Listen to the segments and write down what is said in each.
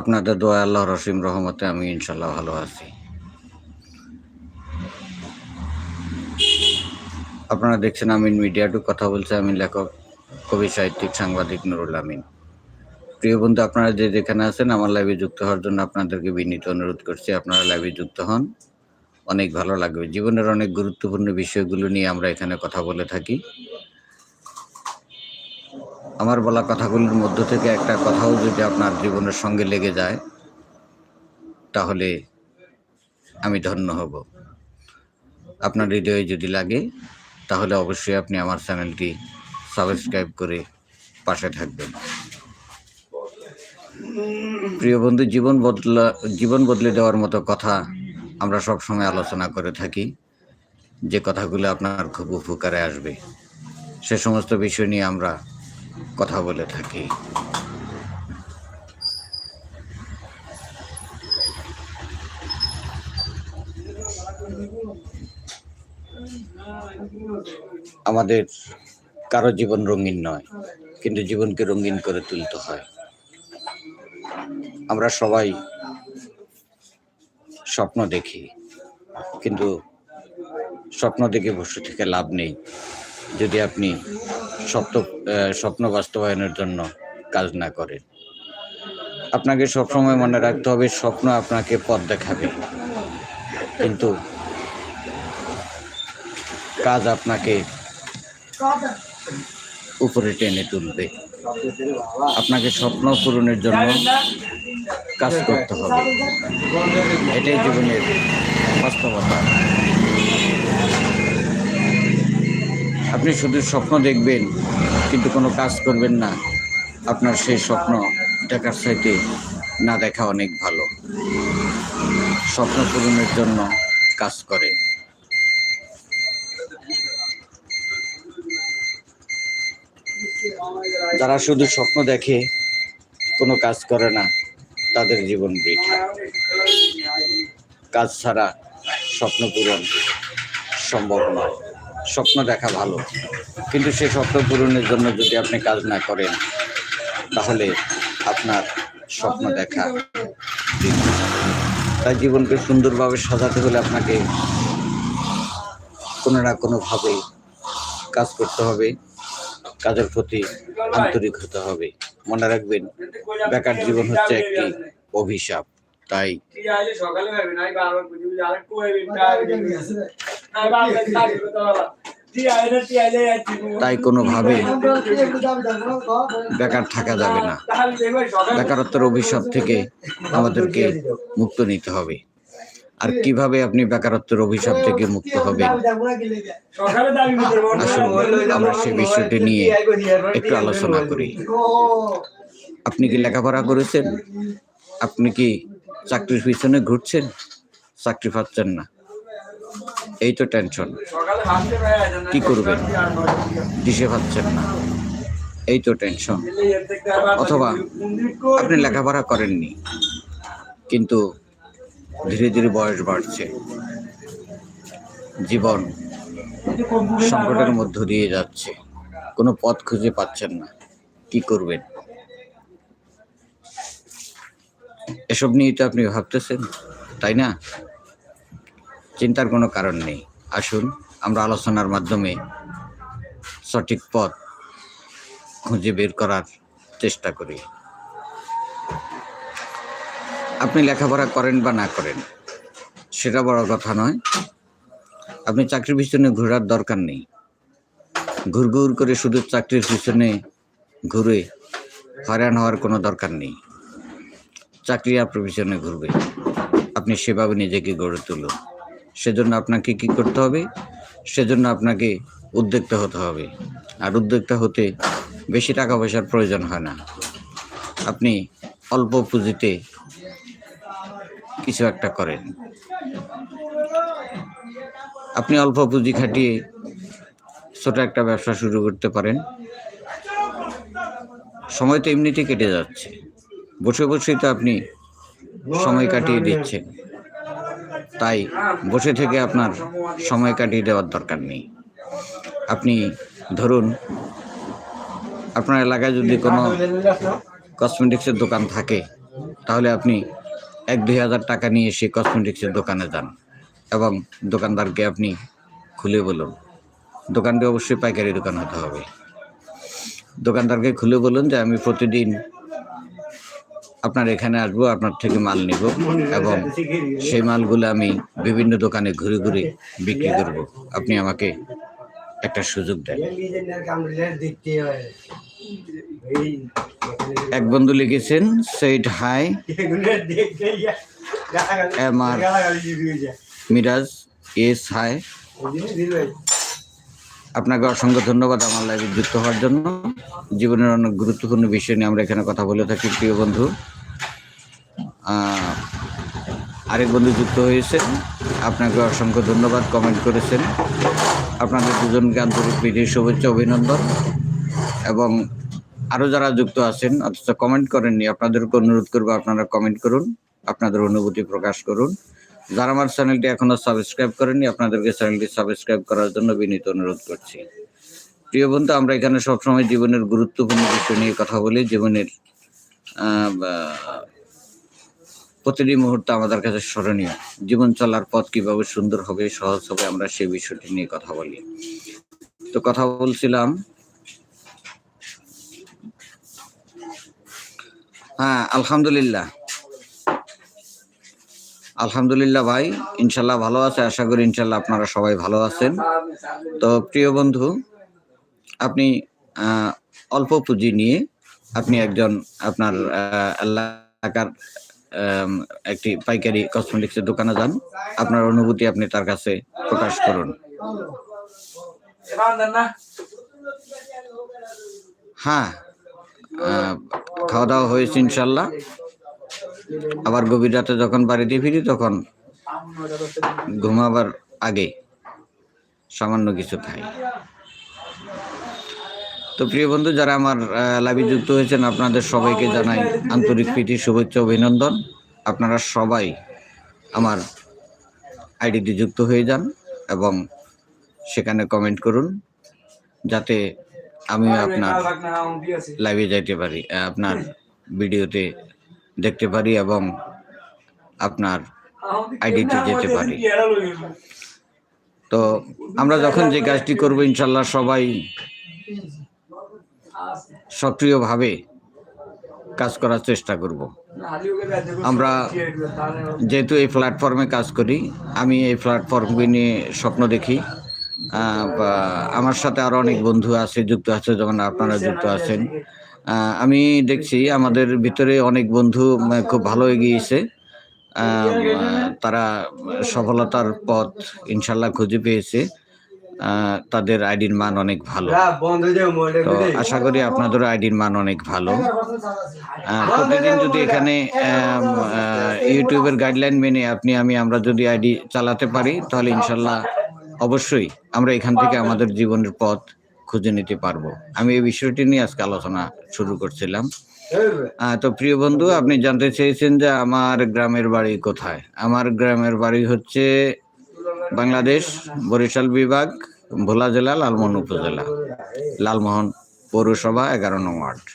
আপনাদের দোয়া আল্লাহ রসিম রহমতে আমি ইনশাল্লাহ ভালো আছি। আপনারা দেখছেন আমিন মিডিয়া টু, কথা বলছে আমি লেখক, কবি, সাহিত্যিক, সাংবাদিক নুরুল আমিন। প্রিয় বন্ধু, আপনারা যে যেখানে আছেন, আমার লাইভে যুক্ত হওয়ার জন্য আপনাদেরকে বিনীত অনুরোধ করছি, আপনারা লাইভে যুক্ত হন। অনেক ভালো লাগবে। জীবনের অনেক গুরুত্বপূর্ণ বিষয়গুলো নিয়ে আমরা এখানে কথা বলে থাকি। আমার বলা কথাগুলোর মধ্য থেকে একটা কথাও যদি আপনার জীবনের সঙ্গে লেগে যায়, তাহলে আমি ধন্য হব। আপনার হৃদয়ে যদি লাগে, তাহলে অবশ্যই আপনি আমার চ্যানেলটি সাবস্ক্রাইব করে পাশে থাকবেন। প্রিয় বন্ধু, জীবন বদলা, জীবন বদলে দেওয়ার মতো কথা আমরা সব সময় আলোচনা করে থাকি। যে কথাগুলো আপনার খুব উপকারে আসবে। সে সমস্ত বিষয় নিয়ে আমরা কথা বলে থাকি। আমাদের কারও জীবন রঙিন নয়, কিন্তু জীবনকে রঙিন করে তুলতে হয়। আমরা সবাই স্বপ্ন দেখি, কিন্তু স্বপ্ন দেখে বসে থেকে লাভ নেই। যদি আপনি স্বপ্ন স্বপ্ন বাস্তবায়নের জন্য কাজ না করেন আপনাকে সবসময় মনে রাখতে হবে, স্বপ্ন আপনাকে পথ দেখাবে। কিন্তু কাজ আপনাকে উপরে টেনে তুলবে। আপনাকে স্বপ্ন পূরণের জন্য কাজ করতে হবে। এটাই জীবনের বাস্তবতা। আপনি শুধু স্বপ্ন দেখবেন, কিন্তু কোনো কাজ করবেন না। আপনার সেই স্বপ্ন দেখার চাইতে না দেখা অনেক ভালো। স্বপ্ন পূরণের জন্য কাজ করে যারা শুধু স্বপ্ন দেখে কোনো কাজ করে না, তাদের জীবন বৃথা। কাজ ছাড়া স্বপ্ন পূরণ সম্ভব নয়। স্বপ্ন দেখা ভালো। কিন্তু সেই স্বপ্ন পূরণের জন্য যদি আপনি কাজ না করেন, তাহলে আপনার স্বপ্ন দেখা তাই জীবনকে সুন্দরভাবে সাজাতে হলে আপনাকে কোনো না কোনোভাবে কাজ করতে হবে। কাজের প্রতি আন্তরিক হতে হবে। মনে রাখবেন, বেকার জীবন হচ্ছে একটি অভিশাপ। তাই। সকালে ভাবি নাই বারবার বুঝি বুঝি আরেকটু ভাবি নাই বারবার থাকি তো বাবা। টি আইলে টি আইলে আছি তাই কোনোভাবে বেকার থাকা যাবে না। বেকারত্বের অভিশাপ থেকে আমাদেরকে মুক্ত নিতে হবে। আর কীভাবে আপনি বেকারত্বের অভিশাপ থেকে মুক্ত হবেন? সকালে আসুন আমরা সেই বিষয়টি নিয়ে একটু আলোচনা করি। আপনি কি লেখাপড়া করেছেন? আপনি কি চাকরির পিছনে ঘুরছেন, চাকরি পাচ্ছেন না। এই তো টেনশন কি করবেন? দিশে পাচ্ছেন না। এই তো টেনশন অথবা আপনি লেখাপড়া করেননি, কিন্তু ধীরে ধীরে বয়স বাড়ছে। জীবন সংকটের মধ্য দিয়ে যাচ্ছে। কোনো পথ খুঁজে পাচ্ছেন না। কি করবেন? এসব নিয়ে তো আপনি ভাবতেছেন, তাই না? চিন্তার কোনো কারণ নেই। আসুন, আমরা আলোচনার মাধ্যমে সঠিক পথ খুঁজে বের করার চেষ্টা করি। আপনি লেখাপড়া করেন বা না করেন, সেটা বড় কথা নয়। আপনি চাকরির পিছনে ঘোরার দরকার নেই। ঘুর ঘুর করে শুধু চাকরির পিছনে ঘুরে হয়রান হওয়ার কোনো দরকার নেই। চাকরি আপনার পিছনে ঘুরবে। আপনি সেভাবে নিজেকে গড়ে তুলুন। সেজন্য আপনাকে কি করতে হবে? সেজন্য আপনাকে উদ্যোক্তা হতে হবে। আর উদ্যোক্তা হতে বেশি টাকা পয়সার প্রয়োজন হয় না। আপনি অল্প পুঁজিতে কিছু একটা করেন। আপনি অল্প পুঁজি খাটিয়ে ছোট একটা ব্যবসা শুরু করতে পারেন। সময় তো এমনিতেই কেটে যাচ্ছে। বসে বসেই তো আপনি সময় কাটিয়ে দিচ্ছেন। তাই বসে থেকে আপনার সময় কাটিয়ে দেওয়ার দরকার নেই। আপনি ধরুন, আপনার এলাকায় যদি কোনো কসমেটিক্সের দোকান থাকে, তাহলে আপনি এক দুই হাজার টাকা নিয়ে সেই কসমেটিক্সের দোকানে যান এবং দোকানদারকে আপনি খুলে বলুন। দোকানটি অবশ্যই পাইকারি দোকান হতে হবে। দোকানদারকে খুলে বলুন যে আমি প্রতিদিন আপনার এখানে আসব, আপনার থেকে মাল নিব এবং সেই মালগুলো আমি বিভিন্ন দোকানে ঘুরে ঘুরে বিক্রি করব। আপনি আমাকে একটা সুযোগ দেন। এক বন্ধু লিখেছেন সেইট হাই আমার মিরাজ এস হাই আপনাকে অসংখ্য ধন্যবাদ আমার লাইভে যুক্ত হওয়ার জন্য। জীবনের অনেক গুরুত্বপূর্ণ বিষয় নিয়ে আমরা এখানে কথা বলে থাকি, প্রিয় বন্ধু। আরেক বন্ধু যুক্ত হয়েছে, আপনাকে অসংখ্য ধন্যবাদ কমেন্ট করেছেন। আপনাদের দুজনকে আন্তরিক প্রীতি শুভেচ্ছা, অভিনন্দন। এবং আরও যারা যুক্ত আছেন, অথচ কমেন্ট করেননি আপনাদেরকে অনুরোধ করব আপনারা কমেন্ট করুন, আপনাদের অনুভূতি প্রকাশ করুন। যারা আমার চ্যানেলটি এখনও সাবস্ক্রাইব করেনি আপনাদেরকে চ্যানেলটি সাবস্ক্রাইব করার জন্য বিনীত অনুরোধ করছি। প্রিয় বন্ধু, আমরা এখানে সবসময় জীবনের গুরুত্বপূর্ণ বিষয় নিয়ে কথা বলি। জীবনের প্রতিটি মুহূর্তে আমাদের কাছে স্মরণীয়। জীবন চলার পথ কীভাবে সুন্দর হবে, সহজ হবে, আমরা সেই বিষয়টি নিয়ে কথা বলি। তো কথা বলছিলাম হ্যাঁ আলহামদুলিল্লাহ। আলহামদুলিল্লাহ ভাই, ইনশাল্লাহ ভালো আছে, আশা করি ইনশাল্লাহ আপনারা সবাই ভালো আছেন। তো প্রিয় বন্ধু, আপনি অল্প পুঁজি নিয়ে আপনি একজন আপনার এলাকার একটি পাইকারি কসমেটিক্সের দোকানে যান। আপনার অনুভূতি আপনি তার কাছে প্রকাশ করুন। হ্যাঁ খাওয়া দাওয়া হয়েছে ইনশাল্লাহ। আবার গভীর রাতে যখন বাড়িতে ফিরি, তখন ঘুমাবার আগে সামান্য কিছু খাই। তো প্রিয় বন্ধু, যারা আমার লাইভে যুক্ত হয়েছেন, আপনাদের সবাইকে জানাই আন্তরিক প্রীতি, শুভেচ্ছা, অভিনন্দন। আপনারা সবাই আমার আইডিতে যুক্ত হয়ে যান এবং সেখানে কমেন্ট করুন, যাতে আমিও আপনার লাইভে যাইতে পারি আপনার ভিডিওতে দেখতে পারি এবং আপনার আইডিতে যেতে পারি। তো আমরা যখন যে কাজটি করব, ইনশাল্লাহ সবাই সক্রিয়ভাবে কাজ করার চেষ্টা করব। আমরা যেহেতু এই প্ল্যাটফর্মে কাজ করি, আমি এই প্ল্যাটফর্মকে নিয়ে স্বপ্ন দেখি। আমার সাথে আরও অনেক বন্ধু আছে, যুক্ত আছে, যেমন আপনারা যুক্ত আছেন। আমি দেখছি আমাদের ভিতরে অনেক বন্ধু খুব ভালো এগিয়েছে। তারা সফলতার পথ ইনশাল্লাহ খুঁজে পেয়েছে। তাদের আইডির মান অনেক ভালো। তো আশা করি আপনাদের আইডির মান অনেক ভালো। প্রতিদিন যদি এখানে ইউটিউবের গাইডলাইন মেনে আপনি আমি আমরা যদি আইডি চালাতে পারি তাহলে ইনশাল্লাহ অবশ্যই আমরা এখান থেকে আমাদের জীবনের পথ খুঁজে নিতে পারব। আমি এই বিষয়টি নিয়ে আজকে আলোচনা শুরু করছিলাম। তো প্রিয় বন্ধু, আপনি জানতে চেয়েছেন যে আমার গ্রামের বাড়ি কোথায়? আমার গ্রামের বাড়ি হচ্ছে বাংলাদেশ বরিশাল বিভাগ, ভোলা জেলা, লালমোহন উপজেলা, লালমোহন পৌরসভা এগারো নং ওয়ার্ড।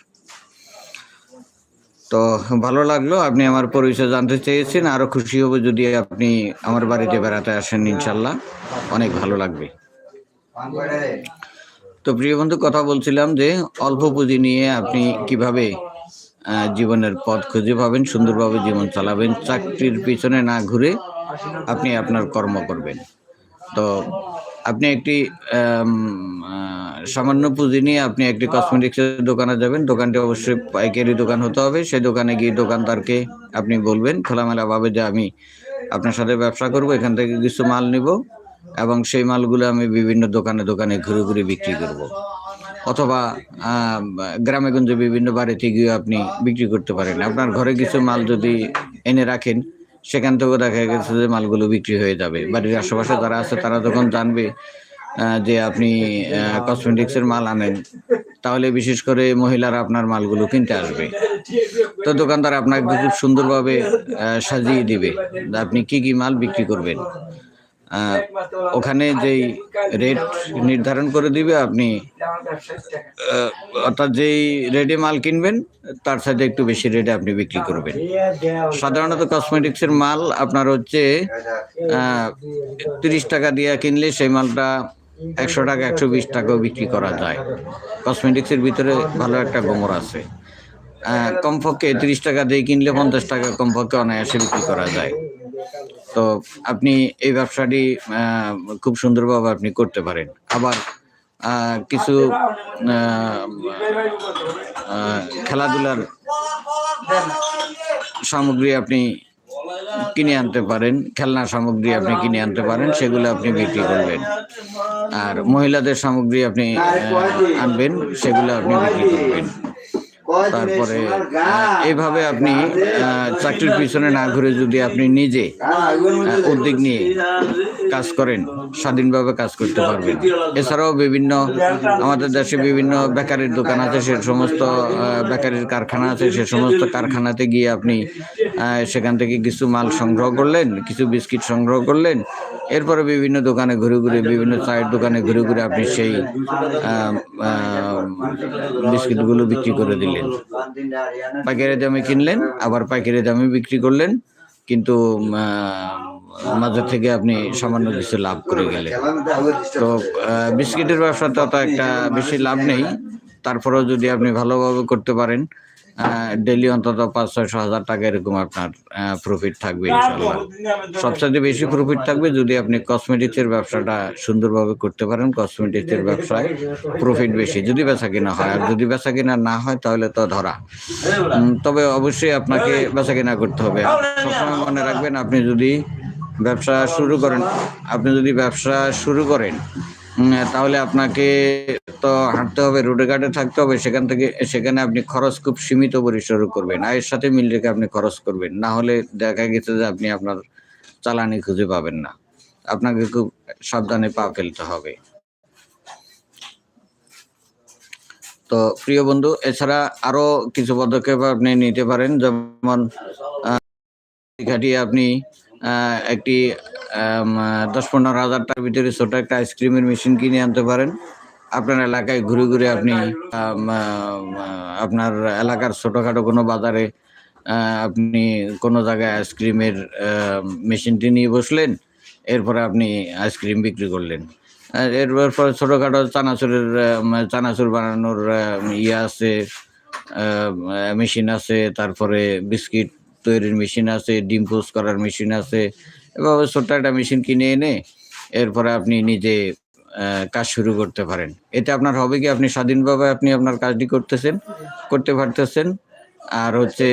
তো ভালো লাগল, আপনি আমার পরিচয় জানতে চেয়েছেন। আরও খুশি হব যদি আপনি আমার বাড়িতে বেড়াতে আসেন, ইনশাল্লাহ। অনেক ভালো লাগবে। তো প্রিয় বন্ধু, কথা বলছিলাম যে অল্প পুঁজি নিয়ে আপনি কীভাবে জীবনের পথ খুঁজে পাবেন, সুন্দরভাবে জীবন চালাবেন, চাকরির পিছনে না ঘুরে আপনি আপনার কর্ম করবেন। তো আপনি একটি সামান্য পুঁজি নিয়ে আপনি একটি কসমেটিক্সের দোকানে যাবেন। দোকানটি অবশ্যই পাইকারি দোকান হতে হবে। সেই দোকানে গিয়ে দোকানদারকে আপনি বলবেন খোলামেলাভাবে যে আমি আপনার সাথে ব্যবসা করব, এখান থেকে কিছু মাল নিব। এবং সেই মালগুলো আমি বিভিন্ন দোকানে দোকানে ঘুরে ঘুরে বিক্রি করব। অথবা গ্রামে গঞ্জে বিভিন্ন বাড়িতে গিয়ে আপনি বিক্রি করতে পারেন। আপনার ঘরে কিছু মাল যদি এনে রাখেন, সেখান থেকেও দেখা গেছে যে মালগুলো বিক্রি হয়ে যাবে। বাড়ির আশেপাশে যারা আছে, তারা যখন জানবে যে আপনি কসমেটিক্সের মাল আনেন, তাহলে বিশেষ করে মহিলারা আপনার মালগুলো কিনতে আসবে। তো দোকানদার আপনাকে খুব সুন্দরভাবে সাজিয়ে দিবে আপনি কি কি মাল বিক্রি করবেন। ওখানে যেই রেট নির্ধারণ করে দিবে আপনি অর্থাৎ যেই রেটে মাল কিনবেন তার সাথে একটু বেশি রেটে আপনি বিক্রি করবেন। সাধারণত কসমেটিক্সের মাল আপনার হচ্ছে তিরিশ টাকা দিয়ে কিনলে সেই মালটা একশো টাকা একশো বিশ টাকাও বিক্রি করা যায়। কসমেটিক্সের ভিতরে ভালো একটা গোমর আছে। কমপক্ষে তিরিশ টাকা দিয়ে কিনলে পঞ্চাশ টাকা কমপক্ষে অনায়াসে বিক্রি করা যায়। তো আপনি এই ব্যবসাটি খুব সুন্দরভাবে আপনি করতে পারেন। আবার কিছু খেলাধুলার সামগ্রী আপনি কিনে আনতে পারেন খেলনা সামগ্রী আপনি কিনে আনতে পারেন, সেগুলো আপনি বিক্রি করবেন। আর মহিলাদের সামগ্রী আপনি আনবেন, সেগুলো আপনি বিক্রি করবেন। তারপরে এভাবে আপনি চাকরির পিছনে না ঘুরে যদি আপনি নিজে উদ্যোগ নিয়ে কাজ করেন স্বাধীনভাবে কাজ করতে পারবেন। এছাড়াও বিভিন্ন আমাদের দেশে বিভিন্ন বেকারির দোকান আছে সে সমস্ত বেকারির কারখানা আছে সে সমস্ত কারখানাতে গিয়ে আপনি সেখান থেকে কিছু মাল সংগ্রহ করলেন কিছু বিস্কিট সংগ্রহ করলেন এরপরে বিভিন্ন দোকানে ঘুরে ঘুরে বিভিন্ন চায়ের দোকানে ঘুরে ঘুরে আপনি সেই বিস্কিটগুলো বিক্রি করে দিলেন। পাইকারি দামে কিনলেন আবার পাইকারি দামে বিক্রি করলেন কিন্তু মাঝে থেকে আপনি সামান্য কিছু লাভ করে গেলেন। তো বিস্কিটের ব্যবসাতে তো একটা বেশি লাভ নেই তারপরেও যদি আপনি ভালোভাবে করতে পারেন ডেলি অন্তত পাঁচ ছয়শো হাজার টাকা এরকম আপনার প্রফিট থাকবে ইনশাল্লাহ সবচেয়ে বেশি প্রফিট থাকবে যদি আপনি কসমেটিক্সের ব্যবসাটা সুন্দরভাবে করতে পারেন কসমেটিক্সের ব্যবসায় প্রফিট বেশি। যদি বেচা কিনা হয় আর যদি বেচা কিনা না হয় তাহলে তো ধরা। তবে অবশ্যই আপনাকে বেচা কিনা করতে হবে। সবসময় মনে রাখবেন আপনি যদি ব্যবসা শুরু করেন আপনি যদি ব্যবসা শুরু করেন তাহলে আপনাকে তো হাঁটতে হবে রোডে ঘাটে থাকতে হবে, সেখান থেকে, সেখানে আপনি খরচ খুব সীমিত পরিসরে করবেন। আয়ের সাথে মিল রেখে আপনি খরচ করবেন, না হলে দেখা গেছে যে আপনি আপনার চালানি খুঁজে পাবেন না। আপনাকে খুব সাবধানে পা ফেলতে হবে। তো প্রিয় বন্ধু, এছাড়া আরও কিছু পদক্ষেপ আপনি নিতে পারেন, যেমন আপনি একটি দশ পনেরো হাজার টাকার ভিতরে ছোট একটা আইসক্রিমের মেশিন কিনে আনতে পারেন। আপনার এলাকায় ঘুরে ঘুরে আপনি আপনার এলাকার ছোটোখাটো কোনো বাজারে আপনি কোনো জায়গায় আইসক্রিমের মেশিনটি নিয়ে বসলেন, এরপরে আপনি আইসক্রিম বিক্রি করলেন। এরপর এরপর ছোটোখাটো চানাচুরের চানাচুর বানানোর ইয়ে আছে মেশিন আছে, তারপরে বিস্কিট তৈরির মেশিন আছে, ডিম পোস্ট করার মেশিন আছে, এভাবে ছোট্ট একটা মেশিন কিনে এনে এরপরে আপনি নিজে কাজ শুরু করতে পারেন। এতে আপনার হবে কি, আপনি স্বাধীনভাবে আপনি আপনার কাজটি করতেছেন, করতে পারতেছেন। আর হচ্ছে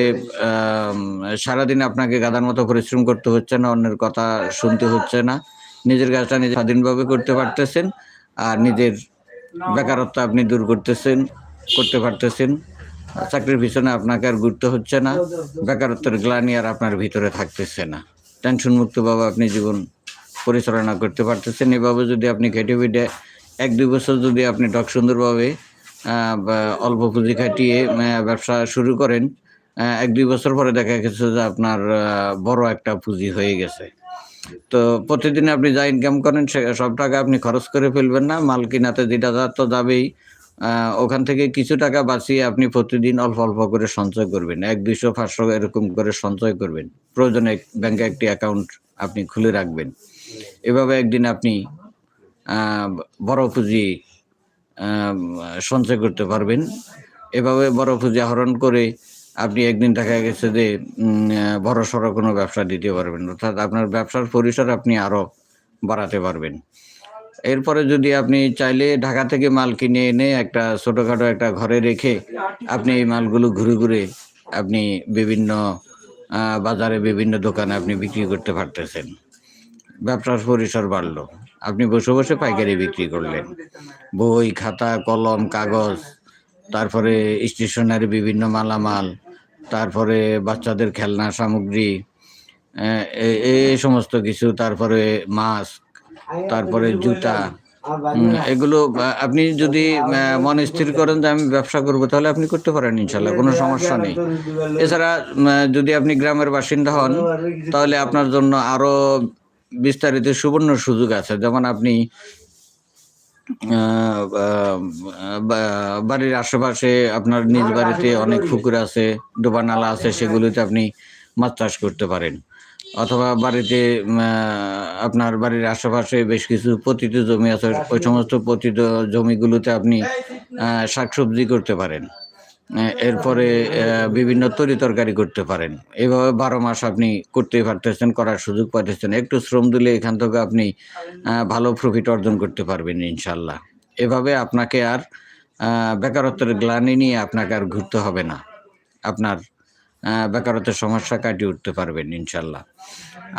সারাদিন আপনাকে গাদার মতো পরিশ্রম করতে হচ্ছে না, অন্যের কথা শুনতে হচ্ছে না। নিজের কাজটা নিজে স্বাধীনভাবে করতে পারতেছেন, আর নিজের বেকারত্ব আপনি দূর করতেছেন, করতে পারতেছেন। চাকরির পিছনে আপনাকে আর ঘুরতে হচ্ছে না। বেকারত্বের গ্লানি আর আপনার ভিতরে থাকতেছে না। টেনশন মুক্তভাবে আপনি জীবন পরিচালনা করতে পারতেছেন। এভাবে যদি আপনি খেটে পিটে এক দুই বছর যদি আপনি ডক সুন্দরভাবে অল্প পুঁজি খাটিয়ে ব্যবসা শুরু করেন এক দুই বছর পরে দেখা গেছে যে আপনার বড় একটা পুঁজি হয়ে গেছে। তো প্রতিদিন আপনি যা ইনকাম করেন সে সব টাকা আপনি খরচ করে ফেলবেন না। মাল কিনাতে যেটা যা তো যাবেই। ওখান থেকে কিছু টাকা বাঁচিয়ে আপনি প্রতিদিন অল্প অল্প করে সঞ্চয় করবেন। এক দুইশো, পাঁচশো এরকম করে সঞ্চয় করবেন। প্রয়োজনে ব্যাংকে একটি অ্যাকাউন্ট আপনি খুলে রাখবেন। এভাবে একদিন আপনি বড় পুঁজি সঞ্চয় করতে পারবেন। এভাবে বড় পুঁজি আহরণ করে আপনি একদিন দেখা গেছে যে বড় সড়ো কোনো ব্যবসা দিতে পারবেন অর্থাৎ আপনার ব্যবসার পরিসর আপনি আরও বাড়াতে পারবেন। এরপরে যদি আপনি চাইলে ঢাকা থেকে মাল কিনে এনে একটা ছোটখাটো একটা ঘরে রেখে আপনি এই মালগুলো ঘুরে ঘুরে আপনি বিভিন্ন বাজারে বিভিন্ন দোকানে আপনি বিক্রি করতে পারতেছেন। ব্যবসার পরিসর বাড়লো। আপনি বসে বসে পাইকারি বিক্রি করলেন। বই, খাতা, কলম, কাগজ, তারপরে স্টেশনারি বিভিন্ন মালামাল, তারপরে বাচ্চাদের খেলনা সামগ্রী এই সমস্ত কিছু, তারপরে মাস্ক তারপরে জুতা। এগুলো আপনি যদি মনে স্থির করেন যে আমি ব্যবসা করব তাহলে আপনি করতে পারেন ইনশাল্লাহ কোনো সমস্যা নেই। এছাড়া যদি আপনি গ্রামের বাসিন্দা হন তাহলে আপনার জন্য আরও বিস্তারিত সুবর্ণ সুযোগ আছে। যেমন আপনি বাড়ির আশেপাশে আপনার নিজ বাড়িতে অনেক পুকুর আছে ডোবা নালা আছে সেগুলিতে আপনি মাছ চাষ করতে পারেন। অথবা বাড়িতে আপনার বাড়ির আশেপাশে বেশ কিছু পতিত জমি আছে, ওই সমস্ত পতিত জমিগুলোতে আপনি শাকসবজি করতে পারেন। এরপরে বিভিন্ন তরি তরকারি করতে পারেন। এভাবে বারো মাস আপনি করতেই পারতেছেন, করার সুযোগ পাইতেছেন। একটু শ্রম দিলে এখান থেকে আপনি ভালো প্রফিট অর্জন করতে পারবেন, ইনশাল্লাহ। এভাবে আপনাকে আর বেকারত্বের গ্লানি নিয়ে আপনাকে আর ঘুরতে হবে না। আপনার বেকারত্বের সমস্যা কাটিয়ে উঠতে পারবেন, ইনশাল্লাহ।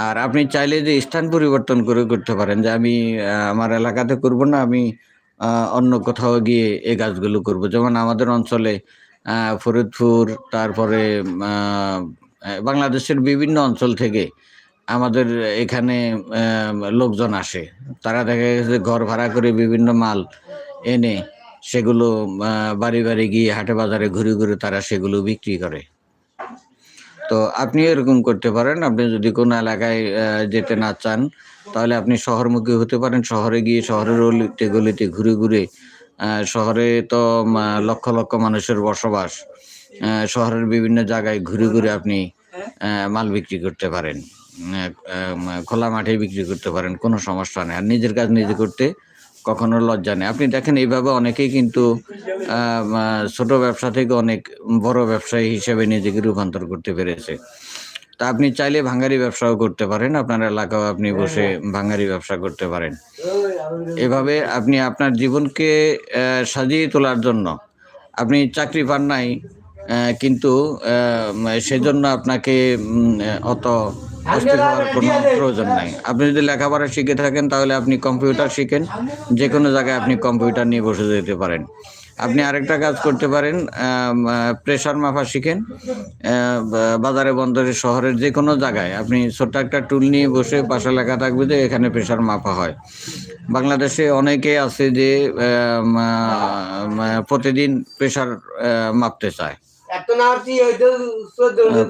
আর আপনি চাইলে যে স্থান পরিবর্তন করে করতে পারেন, যে আমি আমার এলাকাতে করব না, আমি অন্য কোথাও গিয়ে এই কাজগুলো করব। যেমন আমাদের অঞ্চলে ফরিদপুর, তারপরে বাংলাদেশের বিভিন্ন অঞ্চল থেকে আমাদের এখানে লোকজন আসে। তারা দেখা গেছে ঘর ভাড়া করে বিভিন্ন মাল এনে সেগুলো বাড়ি বাড়ি গিয়ে হাটে বাজারে ঘুরে ঘুরে তারা সেগুলো বিক্রি করে। তো আপনি এরকম করতে পারেন। আপনি যদি কোনো এলাকায় যেতে না চান, তাহলে আপনি শহরমুখী হতে পারেন। শহরে গিয়ে শহরের অলিতে গলিতে ঘুরে ঘুরে শহরে তো লক্ষ লক্ষ মানুষের বসবাস শহরের বিভিন্ন জায়গায় ঘুরে ঘুরে আপনি মাল বিক্রি করতে পারেন। খোলা মাঠে বিক্রি করতে পারেন, কোনো সমস্যা নেই। আর নিজের কাজ নিজে করতে কখনো লজ্জা নেই। আপনি দেখেন, এইভাবে অনেকেই কিন্তু ছোট ব্যবসা থেকে অনেক বড় ব্যবসায়ী হিসেবে নিজেকে রূপান্তর করতে পেরেছে। তা আপনি চাইলে ভাঙ্গারি ব্যবসাও করতে পারেন। আপনার এলাকাও আপনি বসে ভাঙ্গারি ব্যবসা করতে পারেন। এভাবে আপনি আপনার জীবনকে সাজিয়ে তোলার জন্য আপনি চাকরি পান নাই কিন্তু সেজন্য আপনাকে অত অস্থির হওয়ার কোনো প্রয়োজন নাই। আপনি যদি লেখাপড়া শিখে থাকেন তাহলে আপনি কম্পিউটার শিখেন। যে কোনো জায়গায় আপনি কম্পিউটার নিয়ে বসে যেতে পারেন। আপনি আরেকটা কাজ করতে পারেন প্রেশার মাপা শিখেন। বাজারে বন্দরে শহরের যে কোনো জায়গায় আপনি ছোট্ট একটা টুল নিয়ে বসে পাশে লেখা থাকবে যে এখানে প্রেশার মাপা হয়। বাংলাদেশে অনেকে আছে যে প্রতিদিন প্রেশার মাপতে চায়।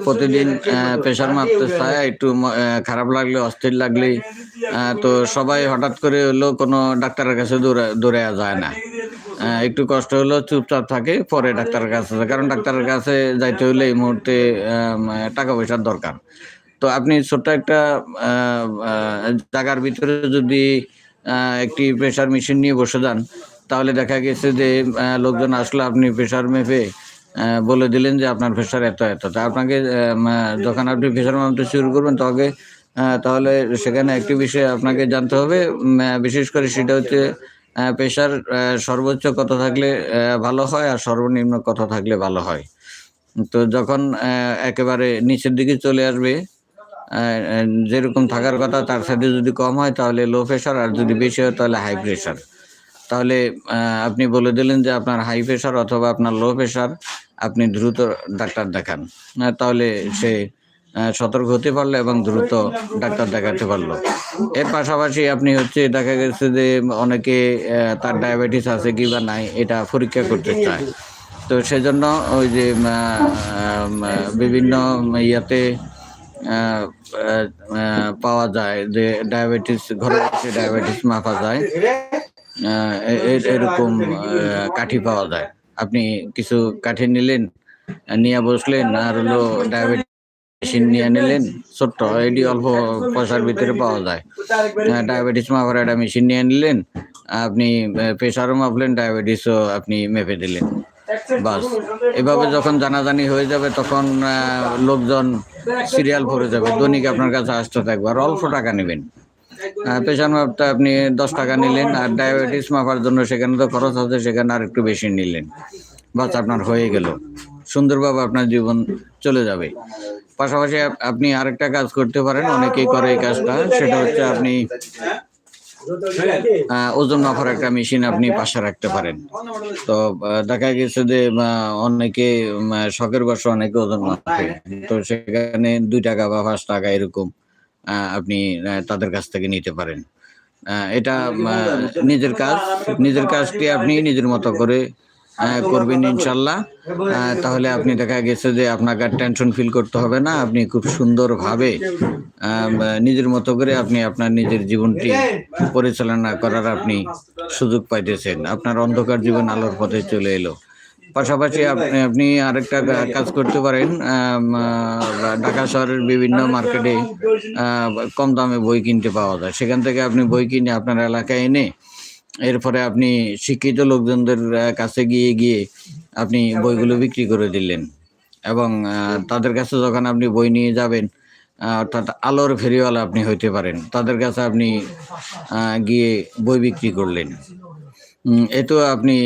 প্রতিদিন প্রেশার মাপতে চায় একটু খারাপ লাগলে অস্থির লাগলে তো সবাই হঠাৎ করে হলো কোনো ডাক্তারের কাছে দৌড়া যায় না। একটু কষ্ট হলো চুপচাপ থাকে পরে ডাক্তারের কাছে কারণ ডাক্তারের কাছে যাইতে হলে এই মুহূর্তে টাকা পয়সার দরকার। তো আপনি ছোট্ট একটা জায়গার ভিতরে যদি একটি প্রেশার মেশিন নিয়ে বসে যান তাহলে দেখা গেছে যে লোকজন আসলে আপনি প্রেশার মেপে বলে দিলেন যে আপনার প্রেশার এত এত। তা আপনাকে যখন আপনি প্রেশার মাপতে শুরু করবেন, তবে তাহলে সেখানে একটি বিষয় আপনাকে জানতে হবে বিশেষ করে সেটা হচ্ছে প্রেশার সর্বোচ্চ কত থাকলে ভালো হয় আর সর্বনিম্ন কত থাকলে ভালো হয়। তো যখন একেবারে নিচের দিকে চলে আসবে যেরকম থাকার কথা, তার সাথে যদি কম হয়, তাহলে লো প্রেশার আর যদি বেশি হয়, তাহলে হাই প্রেশার তাহলে আপনি বলে দিলেন যে আপনার হাই প্রেশার অথবা আপনার লো প্রেশার আপনি দ্রুত ডাক্তার দেখান। তাহলে সে সতর্ক হতে পারল এবং দ্রুত ডাক্তার দেখাতে পারল। এর পাশাপাশি আপনি হচ্ছে দেখা গেছে যে অনেকে তার ডায়াবেটিস আছে কি বা নাই, এটা পরীক্ষা করতে চায়। তো সেজন্য ওই যে বিভিন্ন ইয়াতে পাওয়া যায় যে ডায়াবেটিস ঘরে ডায়াবেটিস মাপা যায়। এরকম কাঠি পাওয়া যায়। আপনি কিছু কাঠি নিলেন, নিয়ে বসলেন, আর হলো ডায়াবেটিস মেশিন নিয়ে নিলেন, ছোট্ট, এটি অল্প পয়সার ভিতরে পাওয়া যায়। ডায়াবেটিস মাপার একটা মেশিন নিয়ে নিলেন, আপনি প্রেশারও মাপলেন ডায়াবেটিসও আপনি মেপে দিলেন। বাস। এভাবে যখন জানাজানি হয়ে যাবে, তখন লোকজন সিরিয়াল ভরে যাবে। দৈনিক আপনার কাছে আসতে থাকবে আর অল্প টাকা নেবেন। প্রেশার মাপটা আপনি দশ টাকা নিলেন, আর ডায়াবেটিস মাপার জন্য সেখানে তো খরচ আছে, সেখানে আর একটু বেশি নিলেন। বাস আপনার হয়ে গেল। সুন্দরভাবে আপনার জীবন চলে যাবে। পাশাপাশি আপনি আরেকটা কাজ করতে পারেন, অনেকেই করে এই কাজটা, সেটা হচ্ছে আপনি ওজন মাপার একটা মেশিন আপনি পাশে রাখতে পারেন। তো দেখা গেছে যে অনেকে শখের বসে অনেকে ওজন মাপে। তো সেখানে দুই টাকা বা পাঁচ টাকা এরকম আপনি তাদের কাছ থেকে নিতে পারেন। এটা নিজের কাজ। নিজের কাজটি আপনি নিজের মতো করে করবেন ইনশাল্লাহ। তাহলে আপনি দেখা গেছে যে আপনাকে আর টেনশন ফিল করতে হবে না। আপনি খুব সুন্দরভাবে নিজের মতো করে আপনি আপনার নিজের জীবনটি পরিচালনা করার আপনি সুযোগ পাইতেছেন। আপনার অন্ধকার জীবন আলোর পথে চলে এলো। পাশাপাশি আপনি আপনি আরেকটা কাজ করতে পারেন ঢাকা শহরের বিভিন্ন মার্কেটে কম দামে বই কিনতে পাওয়া যায়। সেখান থেকে আপনি বই কিনে আপনার এলাকায় এনে এরপরে আপনি শিক্ষিত লোকজনদের কাছে গিয়ে গিয়ে আপনি বইগুলো বিক্রি করে দিলেন। এবং তাদের কাছে যখন আপনি বই নিয়ে যাবেন অর্থাৎ আলোর ফেরিওয়ালা আপনি হইতে পারেন তাদের কাছে আপনি গিয়ে বই বিক্রি করলেন। এতেও আপনি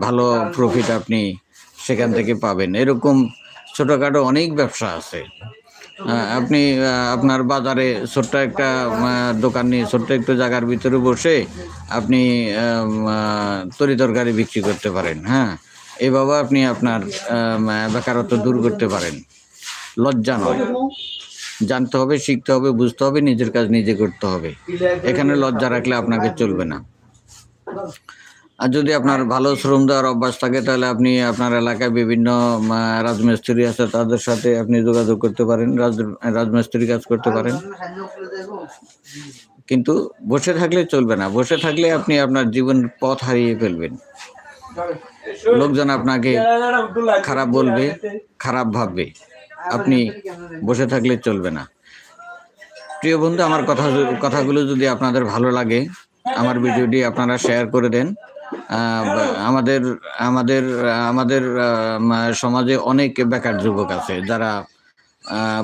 ভালো প্রফিট আপনি সেখান থেকে পাবেন। এরকম ছোটোখাটো অনেক ব্যবসা আছে। আপনি আপনার বাজারে ছোট্ট একটা দোকান নিয়ে ছোট্ট একটু জায়গার ভিতরে বসে আপনি তরি তরকারি বিক্রি করতে পারেন হ্যাঁ? এভাবে আপনি আপনার বেকারত্ব দূর করতে পারেন। লজ্জা নয়। জানতে হবে, শিখতে হবে, বুঝতে হবে, নিজের কাজ নিজে করতে হবে। এখানে লজ্জা রাখলে আপনাকে চলবে না। আর যদি আপনার ভালো শ্রম দেওয়ার অভ্যাস থাকে, তাহলে আপনি আপনার এলাকায় বিভিন্ন রাজমিস্ত্রি আছে, তাদের সাথে আপনি যোগাযোগ করতে পারেন, রাজ, রাজমিস্ত্রি কাজ করতে পারেন। কিন্তু বসে থাকলে চলবে না। বসে থাকলে আপনি আপনার জীবন পথ হারিয়ে ফেলবেন। লোকজন আপনাকে খারাপ বলবে, খারাপ ভাববে। আপনি বসে থাকলে চলবে না। প্রিয় বন্ধু, আমার কথা, কথাগুলো যদি আপনাদের ভালো লাগে, আমার ভিডিওটি আপনারা শেয়ার করে দেন। আমাদের আমাদের আমাদের সমাজে অনেক বেকার যুবক আছে যারা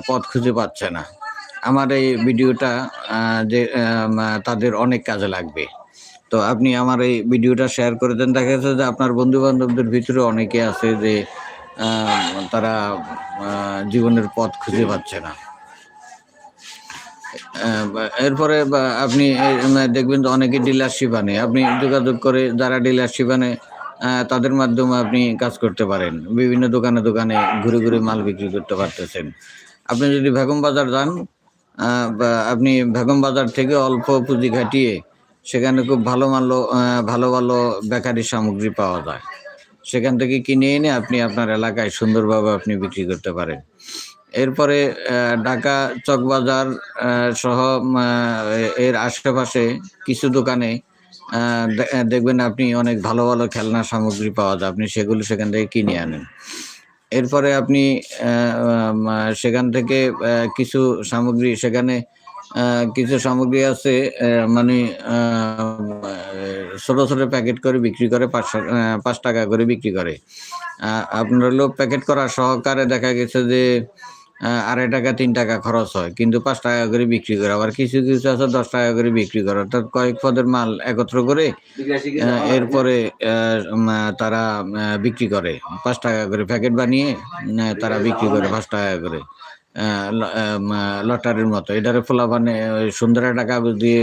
পথ খুঁজে পাচ্ছে না। আমার এই ভিডিওটা যে তাদের অনেক কাজে লাগবে। তো আপনি আমার এই ভিডিওটা শেয়ার করে দেন। দেখা যাচ্ছে যে আপনার বন্ধু বান্ধবদের ভিতরে অনেকে আছে যে তারা জীবনের পথ খুঁজে পাচ্ছে না। এরপরে আপনি দেখবেন যে অনেকে ডিলারশিপ আনে। আপনি যোগাযোগ করে যারা ডিলারশিপ আনে তাদের মাধ্যমে আপনি কাজ করতে পারেন। বিভিন্ন দোকানে দোকানে ঘুরে ঘুরে মাল বিক্রি করতে পারতেছেন। আপনি যদি বেগম বাজার যান আপনি ভেগম বাজার থেকে অল্প পুঁজি খাটিয়ে সেখানে খুব ভালো ভালো ভালো ভালো বেকারি সামগ্রী পাওয়া যায়। সেখান থেকে কিনে এনে আপনি আপনার এলাকায় সুন্দরভাবে আপনি বিক্রি করতে পারেন। এরপরে ঢাকা চকবাজার সহ এর আশেপাশে কিছু দোকানে দেখবেন আপনি অনেক ভালো ভালো খেলনা সামগ্রী পাওয়া যায়। আপনি সেগুলো সেখান থেকে কিনে আনেন। এরপরে আপনি সেখান থেকে কিছু সামগ্রী, সেখানে কিছু সামগ্রী আছে মানে ছোট ছোট প্যাকেট করে বিক্রি করে পাঁচ পাঁচ টাকা করে বিক্রি করে। আপনার হলো প্যাকেট করা সহকারে দেখা গেছে যে আড়াই টাকা তিন টাকা খরচ হয়। কিন্তু পাঁচ টাকা করে বিক্রি করে। আবার কিছু কিছু আছে দশ টাকা করে বিক্রি করে। অর্থাৎ কয়েক পদের মাল একত্র করে এরপরে উম, আহ, তারা বিক্রি করে। পাঁচ টাকা করে প্যাকেট বানিয়ে তারা বিক্রি করে পাঁচ টাকা করে। লটারির মতো। এটারে ফোলা মানে সুন্দর টাকা দিয়ে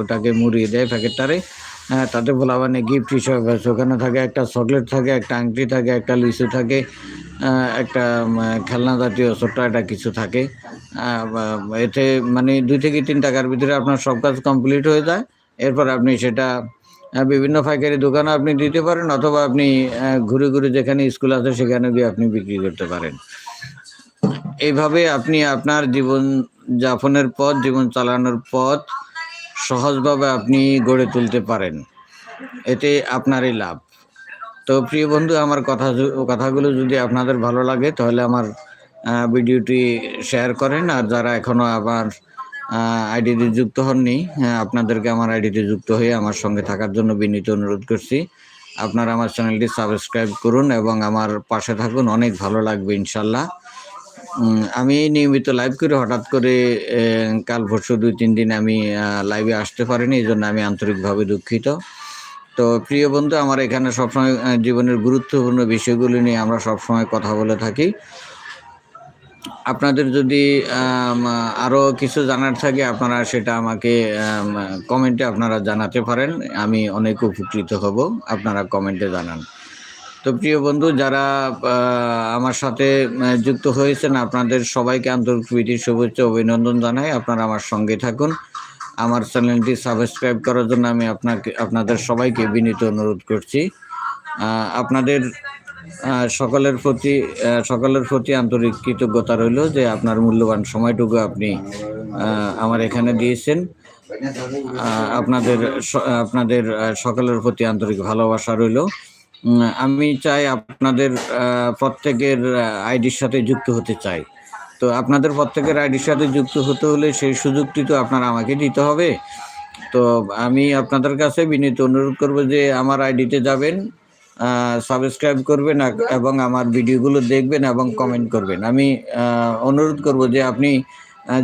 ওটাকে মুড়িয়ে দেয় প্যাকেটটারে। হ্যাঁ তাতে ফোলা মানে গিফট হিসাবে। ওখানে থাকে একটা চকলেট থাকে, একটা আংটি থাকে, একটা লিচু থাকে একটা খেলনা জাতীয় ছোট্ট একটা কিছু থাকে। এতে মানে দুই থেকে তিন টাকার ভিতরে আপনার সব কাজ কমপ্লিট হয়ে যায়। এরপর আপনি সেটা বিভিন্ন পাইকারি দোকানে আপনি দিতে পারেন অথবা আপনি ঘুরে ঘুরে যেখানে স্কুল আছে সেখানে গিয়ে আপনি বিক্রি করতে পারেন। এইভাবে আপনি আপনার জীবন যাপনের পথ, জীবন চালানোর পথ সহজভাবে আপনি গড়ে তুলতে পারেন। এতে আপনারই লাভ। তো প্রিয় বন্ধু আমার কথা কথাগুলো যদি আপনাদের ভালো লাগে তাহলে আমার ভিডিওটি শেয়ার করেন। আর যারা এখনও আমার আইডিতে যুক্ত হননি হ্যাঁ, আপনাদেরকে আমার আইডিতে যুক্ত হয়ে আমার সঙ্গে থাকার জন্য বিনীত অনুরোধ করছি। আপনারা আমার চ্যানেলটি সাবস্ক্রাইব করুন এবং আমার পাশে থাকুন। অনেক ভালো লাগবে ইনশাল্লাহ। আমি নিয়মিত লাইভ করে হঠাৎ করে কাল পরশু দুই, তিন দিন আমি লাইভে আসতে পারিনি, এই জন্য আমি আন্তরিকভাবে দুঃখিত। তো প্রিয় বন্ধু, আমার এখানে সবসময় জীবনের গুরুত্বপূর্ণ বিষয়গুলি নিয়ে আমরা সবসময় কথা বলে থাকি। আপনাদের যদি আরও কিছু জানার থাকে, আপনারা সেটা আমাকে কমেন্টে আপনারা জানাতে পারেন, আমি অনেক উপকৃত হব, আপনারা কমেন্টে জানান। তো প্রিয় বন্ধু, যারা আমার সাথে যুক্ত হয়েছেন, আপনাদের সবাইকে আন্তরিক প্রীতির শুভেচ্ছা, অভিনন্দন জানাই। আপনারা আমার সঙ্গে থাকুন। আমার চ্যানেলটি সাবস্ক্রাইব করার জন্য আমি আপনাকে, আপনাদের সবাইকে বিনীত অনুরোধ করছি। আপনাদের সকলের প্রতি সকলের প্রতি আন্তরিক কৃতজ্ঞতা রইল যে আপনার মূল্যবান সময়টুকু আপনি আমার এখানে দিয়েছেন। আপনাদের আপনাদের সকলের প্রতি আন্তরিক ভালোবাসা রইল। আমি চাই আপনাদের প্রত্যেকের আইডির সাথে যুক্ত হতে চাই। তো আপনাদের প্রত্যেকের আইডির সাথে যুক্ত হতে হলে সেই সুযোগটি তো আপনার আমাকে দিতে হবে। তো আমি আপনাদের কাছে বিনীত অনুরোধ করব যে আমার আইডিতে যাবেন সাবস্ক্রাইব করবেন এবং আমার ভিডিওগুলো দেখবেন এবং কমেন্ট করবেন। আমি অনুরোধ করব যে আপনি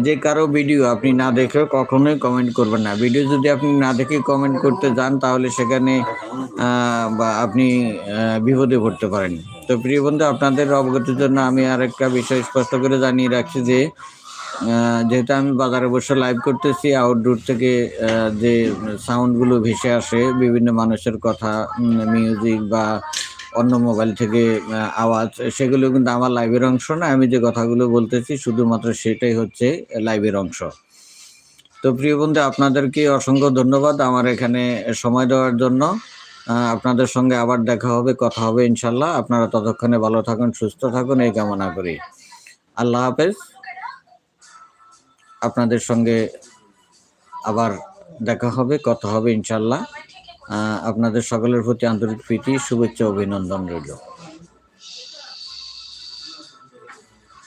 যে কারও ভিডিও আপনি না দেখে কখনোই কমেন্ট করবেন না। ভিডিও যদি আপনি না দেখে কমেন্ট করতে যান, তাহলে সেখানে বা আপনি বিপদে পড়তে পারেন। তো প্রিয় বন্ধু, আপনাদের অবগতির জন্য আমি আরেকটা বিষয় স্পষ্ট করে জানিয়ে রাখছি যে যেহেতু আমি বাজারে বসে লাইভ করতেছি আউটডোর থেকে যে সাউন্ডগুলো ভেসে আসে, বিভিন্ন মানুষের কথা মিউজিক বা অন্য মোবাইল থেকে আওয়াজ, সেগুলো কিন্তু আমার লাইভের অংশ না। আমি যে কথাগুলো বলতেছি শুধুমাত্র সেটাই হচ্ছে লাইভের অংশ। তো প্রিয় বন্ধু, আপনাদেরকে অসংখ্য ধন্যবাদ আমার এখানে সময় দেওয়ার জন্য। আপনাদের সঙ্গে আবার দেখা হবে, কথা হবে ইনশাল্লাহ আপনারা ততক্ষণে ভালো থাকুন, সুস্থ থাকুন, এই কামনা করি। আল্লাহ হাফেজ। আপনাদের সঙ্গে আবার দেখা হবে, কথা হবে ইনশাল্লাহ আপনাদের সকলের প্রতি আন্তরিক প্রীতি শুভেচ্ছা অভিনন্দন রইল।